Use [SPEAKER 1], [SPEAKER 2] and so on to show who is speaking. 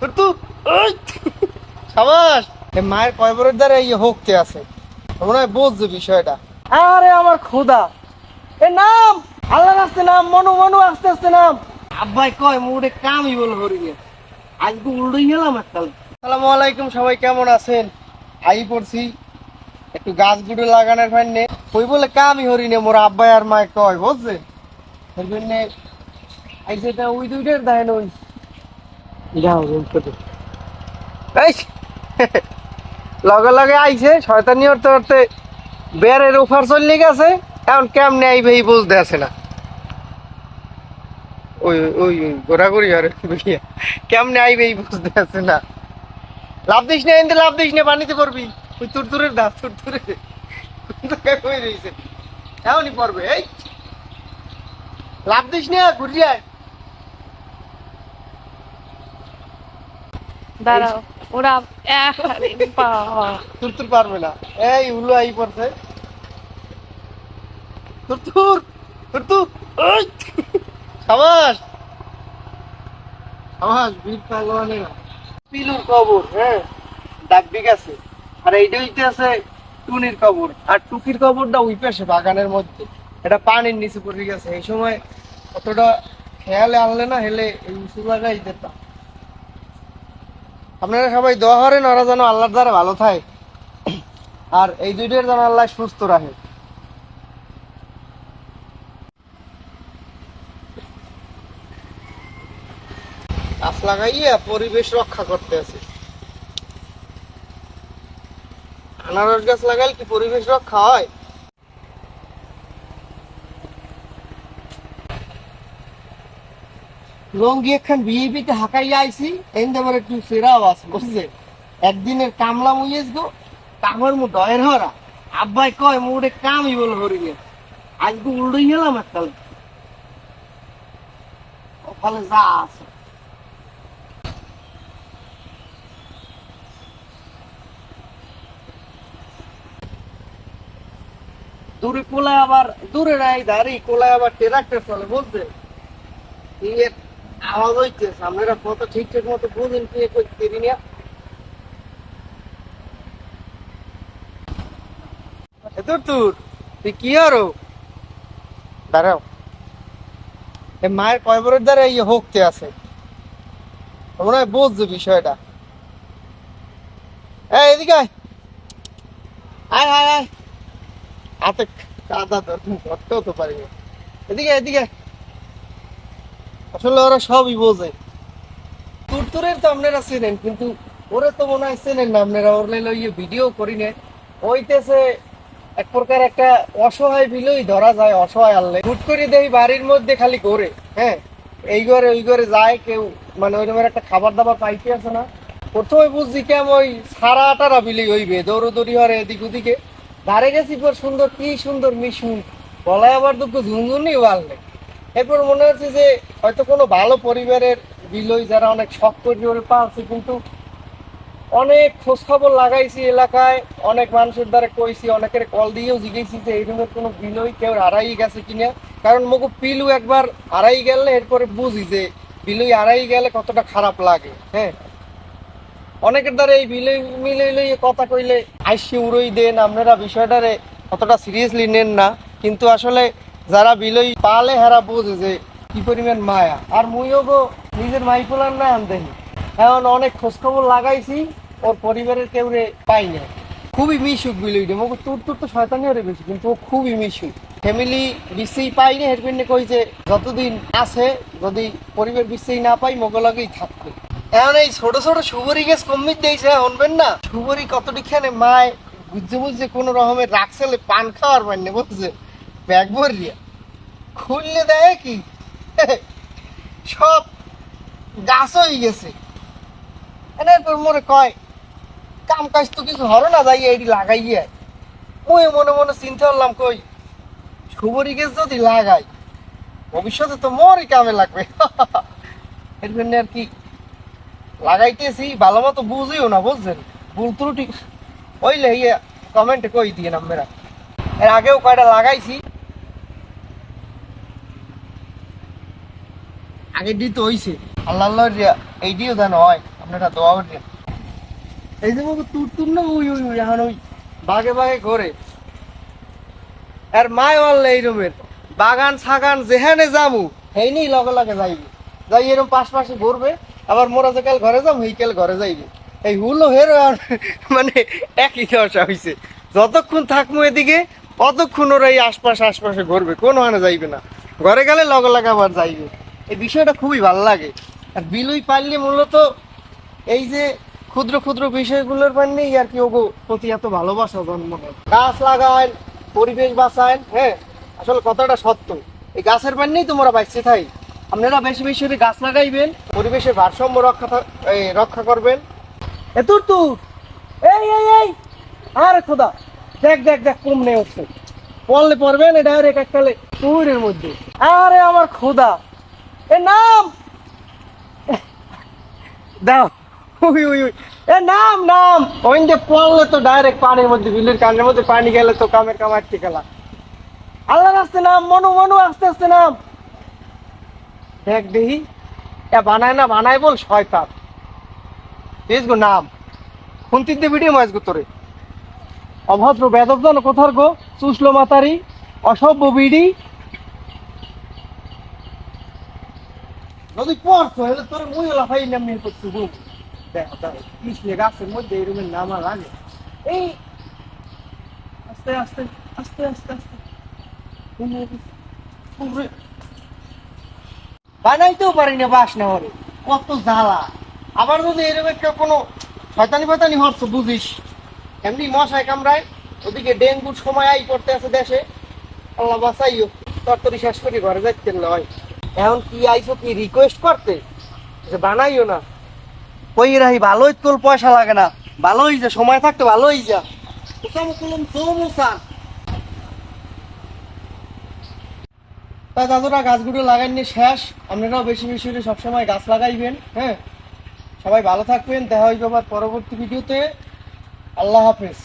[SPEAKER 1] ওই সাবাস! মায়ের কয়বরের দ্বারা এই হোকতে আছে? মনে হয় বুঝছে বিষয়টা। আরে আমার খোদা এ নাম! আল্লাহ আস্তে নাম মনু মনু আস্তে আস্তে নাম। আব্বাই কয় কামই বল হরিগে আজকে উল্টোই গেলাম একটা। আলাইকুম সবাই কেমন আছেন? আই পড়ছি। একটু গাছ গুড়ে লাগানোর ফাইনে ওই বলে কামই হরিনে মোর আব্বাই আর মায় কয় বুঝছে এর জন্য ওই দুইটার ওই লগে লগে আইছে, শয়তানি করতে করতে বেড়ের ওফার চললে গেছে, এখন কেমনে আইবে বুঝতে আছে না। ওই ওই ঘোরাঘুরি আর কেমনে আইবে বুঝতে আছে না। লাভ দিস না, এনতে লাভ দিস না পানিতে পড়বি। ওই তুরতুরের দাস তুরতুরে। কই রইছে? এমনই পড়বে, এই। লাভ দিস না ঘুরি আয়। হ্যাঁ আর এইটা হইতে আছে টুনির কবর। আর টুকির কবরটা ওই পাশে, বাগানের মধ্যে। এটা পানির নিচে পড়ে গেছে। এই সময় অতটা খেয়ালে আনলে না, হেলে এই উঁচু জায়গায় যেতাম। আপনারা সবাই দোয়া করেন, ওরা যেন আল্লাহর দ্বারা ভালো থাকে। আর এই দুইটার যেন আল্লাহ সুস্থ রাখে। গাছ লাগাইয়া পরিবেশ রক্ষা করতে আছে। আনারস গাছ লাগাইলে কি পরিবেশ রক্ষা হয়? লঙ্গি একখান বিএপিতে হাঁকাইয়া আইছি এন আমার একটু সেরা আওয়াজ বুঝছে? একদিনের কামলা মুইয়েস গো কামের মু ডয়ের হরা আব্বাই কয় মুড়ে কামই বল হরিগে আজকে উল্টোই গেলাম একটা ওখানে যা আছে। দূরে কোলায় আবার, দূরে নাই দাঁড়ি কোলায় আবার ট্রাক্টর চলে বলছে আওয়াজ হইতেছে আপনারা কত ঠিকঠাক মতো বুঝেন কি করতে নিয়ে তোর তোর তুই কি আরও? দাঁড়াও। এ মায়ের কয়বরের দ্বারা এই হোকতে আছে? মনে হয় বুঝছে বিষয়টা। এই এদিকে আয়। আয় আয় আয়। হাতে কাদা তোর ধরতেও তো পারি এদিকে এদিকে। আসলে ওরা সবই বোঝে। তুরতুরের তো আপনারা চেনেন, কিন্তু ওরে তো মনে হয় চেনেন না আপনারা। ওর লাইলে ইয়ে ভিডিও করি না। ওইতেছে এক প্রকার একটা অসহায় বিলই ধরা যায়, অসহায় আল্লে হুট করে দেখি বাড়ির মধ্যে খালি ঘোরে হ্যাঁ? এই ঘরে ওই ঘরে যায় কেউ মানে ওই রকমের একটা খাবার দাবার পাইতে আছে না। প্রথমে বুঝছি কেমন ওই সারা আটারা বিলি হইবে, দৌড়দৌড়ি হরে এদিক ওদিকে। ধারে গেছি পর সুন্দর, কি সুন্দর মিশুন। গলায় আবার দুঃখ, ঝুনঝুনি বাড়লে এরপর মনে হচ্ছে যে হয়তো কোনো ভালো পরিবারের বিলই যারা অনেক শখ করে পাচ্ছে কিন্তু অনেক খোঁজ খবর লাগাইছি এলাকায়, অনেক মানুষের দ্বারা কইছি, অনেকের কল দিয়েও জিজ্ঞেসি যে ধরনের কোনো বিলই কেউ হারাই গেছে কিনা। কারণ মগু পিলু একবার হারাই গেলে এরপরে বুঝি যে বিলই হারাই গেলে কতটা খারাপ লাগে হ্যাঁ। অনেকের দ্বারা এই বিলই মিলে লইয়ে কথা কইলে আইসি উড়ই দেন, আপনারা বিষয়টারে অতটা সিরিয়াসলি নেন না। কিন্তু আসলে যারা বিলই পালে হেরা বোঝে যে কি পরিমাণ মায়া। আর মুইও গো নিজের মাই পোলার না আনতেনি এখন অনেক খোঁজখবর লাগাইছি, ওর পরিবারের কেউ রে পাই না খুবই মিশুক বিলইটা মগু তোর তোর তো শয়তানি হরে বেশি, কিন্তু ও খুবই মিশুক। ফ্যামিলি বিশ্বেই পাই না এর জন্য কই যে যতদিন আছে, যদি পরিবার বিশ্বেই না পাই মগলাগেই থাকবে। এখন এই ছোট ছোট সুবরি গাছ কমিট দিয়েছে শুনবেন না? সুবরি কতটি খেলে মায় বুঝতে বুঝতে কোনো রকমের রাখছেলে পান খাওয়ার মানে বুঝছে? ব্যাগ খুললে দেয় কি? সব গাছ হয়ে গেছে। মনে কয়, কাম কাজ তো কিছু হলো না, যাই এটি লাগাইয়া ওই মনে মনে চিন্তা করলাম, কই সুবরি গাছ যদি লাগাই, ভবিষ্যতে তো মরই কামে লাগবে। এর জন্য আর কি লাগাইতেছি, ভালো মতো বুঝিও না, বুঝছেন? ভুল ত্রুটি ওইলে ইয়ে কমেন্টে কই দিয়ে নামেরা এর আগেও কয়টা লাগাইছি আগে দিতে হইছে। আল্লাহ রিয়া যেন হয়, আপনারা দোয়া এই যে বাবু তুর তুর না উই উই এখন ওই বাগে বাগে ঘরে। আর এই রুমের। বাগান, ছাগান, যেখানে যামু সেই নেই লগে লগে যাইবে। যাই এরকম পাশ পাশে ঘুরবে, আবার মোরা যে কাল ঘরে যাম এই কাল ঘরে যাইবে। এই হুলো হেরো মানে একই দশা হইছে। যতক্ষণ থাকব এদিকে অতক্ষণ ওরা এই আশপাশ আশপাশে ঘুরবে, কোনো মানে যাইবে না। ঘরে গেলে লগে লগে আবার যাইবে। এই বিষয়টা খুবই ভালো লাগে। আর বিলুই পারলে মূলত এই যে ক্ষুদ্র ক্ষুদ্র বিষয়গুলোর পান্নেই আর কি ওগো প্রতি এত ভালোবাসা জন্ম গাছ লাগায়, পরিবেশ বাঁচায় হ্যাঁ? আসলে কথাটা সত্য। এই গাছের পান্নেই তোমরা বাঁচতে থাই আপনারা বেশি বেশি করে গাছ লাগাইবেন, পরিবেশের ভারসাম্য রক্ষা রক্ষা করবেন। এ তুর এই এই এই! আরে খোদা, দেখ দেখ দেখ কম নেই উঠছে। পড়লে পড়বেন, এটা এক এককালে তুরের মধ্যে। আরে আমার খোদা! এ নাম। দাও। We we we. এ নাম নাম। ওই যে পড়লে তো ডাইরেক্ট পানির মধ্যে, বিলের কানের মধ্যে পানি গেলে তো কামের কাম আটকে আল্লাহ আস্তে নাম, মনু মনু, আস্তে আস্তে নাম। দেখ দেখি। এ বানায় না, বানায় বল, শয়তান। তেজ গো নাম খুন্তিতে ভিডিও মাছ গো তোরে। অভদ্র বেদব জানো কোথার গো? চুসলো মাতারি, অসভ্য বিড়ি যদি পড়ছো হলে তোর মুই হলা ফাই করছি বুম দেখ দেখ কৃষ্ণে গাছের মধ্যে এরকমের নামা লাগে এই আস্তে আস্তে আস্তে আস্তে আস্তে। বানাইতেও পারি না বাস না হরে কত জ্বালা আবার যদি এরকম একটা কোনো শয়তানি ফয়তানি হচ্ছে বুঝিস এমনি মশায় কামড়ায় ওদিকে ডেঙ্গুর সময় আই করতে আছে দেশে আল্লাহ বাঁচাইও তরতরি শেষ করে ঘরে যাইতে নয় এখন কি আইছো কি রিকোয়েস্ট করতে? যে বানাইও না। কই রাহি ভালোই তোর পয়সা লাগে না। ভালোই যা সময় থাকতে ভালোই যা। উসামু কুলুম সোমুসান তা দাদুরা গাছগুলো লাগাইনি শেষ। আপনারাও বেশি বেশি করে সবসময় গাছ লাগাইবেন হ্যাঁ? সবাই ভালো থাকবেন। দেখা হইবে আবার পরবর্তী ভিডিওতে। আল্লাহ হাফেজ।